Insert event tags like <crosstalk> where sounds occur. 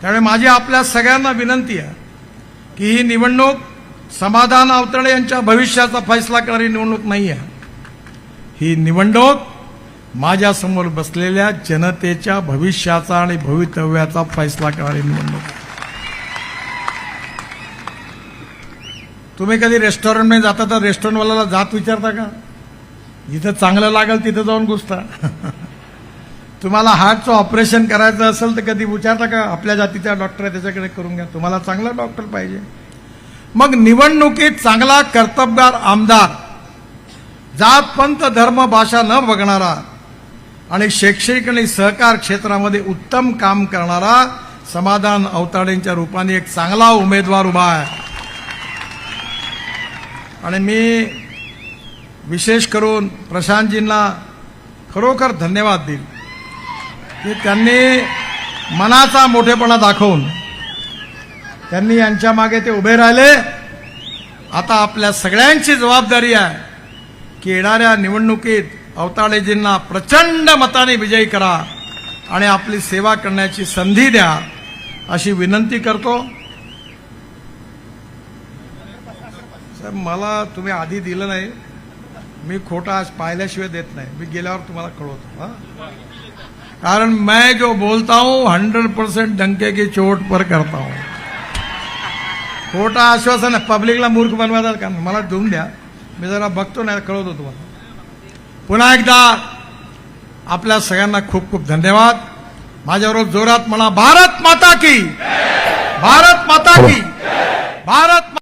त्यामुळे माझी आपल्या सगळ्यांना विनंती आहे की ही निवडणूक समाधान आवतडे यांच्या भविष्याचा फैसला करणारी निवडणूक नाही आहे. ही निवडणूक माझ्यासमोर बसलेल्या जनतेच्या भविष्याचा आणि भवितव्याचा फैसला करणारी निवडणूक तुम्ही कधी रेस्टॉरंटमध्ये जाता तर रेस्टॉरंटवाल्याला जात विचारता का? जिथं चांगलं लागेल तिथं जाऊन घुसता. <laughs> तुम्हाला हार्टचं ऑपरेशन करायचं असेल तर कधी विचारता का? आपल्या जातीचा डॉक्टर आहे त्याच्याकडे करून घ्या. तुम्हाला चांगला डॉक्टर पाहिजे. मग निवडणुकीत चांगला कर्तबगार आमदार जात पंत धर्म भाषा न बघणारा आणि शैक्षणिक आणि सहकार क्षेत्रामध्ये उत्तम काम करणारा समाधान अवताडेंच्या रूपाने एक चांगला उमेदवार उभा आहे. आणि मी विशेष करून प्रशांतजींना खरोखर धन्यवाद देईल. की त्यांनी मनाचा मोठेपणा दाखवून त्यांनी यांच्या मागे ते उभे राहिले. आता आपल्या सगळ्यांची जबाबदारी आहे की येणाऱ्या निवडणुकीत अवताळेजींना प्रचंड मताने विजयी करा आणि आपली सेवा करण्याची संधी द्या अशी विनंती करतो. सर मला तुम्ही आधी दिलं नाही. मी खोटा आज पाहिल्याशिवाय देत नाही. मी गेल्यावर तुम्हाला कळवतो हा? कारण मैं जो बोलता हूं हंड्रेड परसेंट डंके की चोट पर करता हूं। खोटा आश्वासन पब्लिकला मूर्ख बनवायचा का? मला देऊन द्या. मी जरा बघतो नाही कळवतो तुम्हाला. पुन्हा एकदा आपल्या सगळ्यांना खूप खूप धन्यवाद. माझ्याबरोबर जोरात म्हणा भारत माता की! भारत माता की! भारत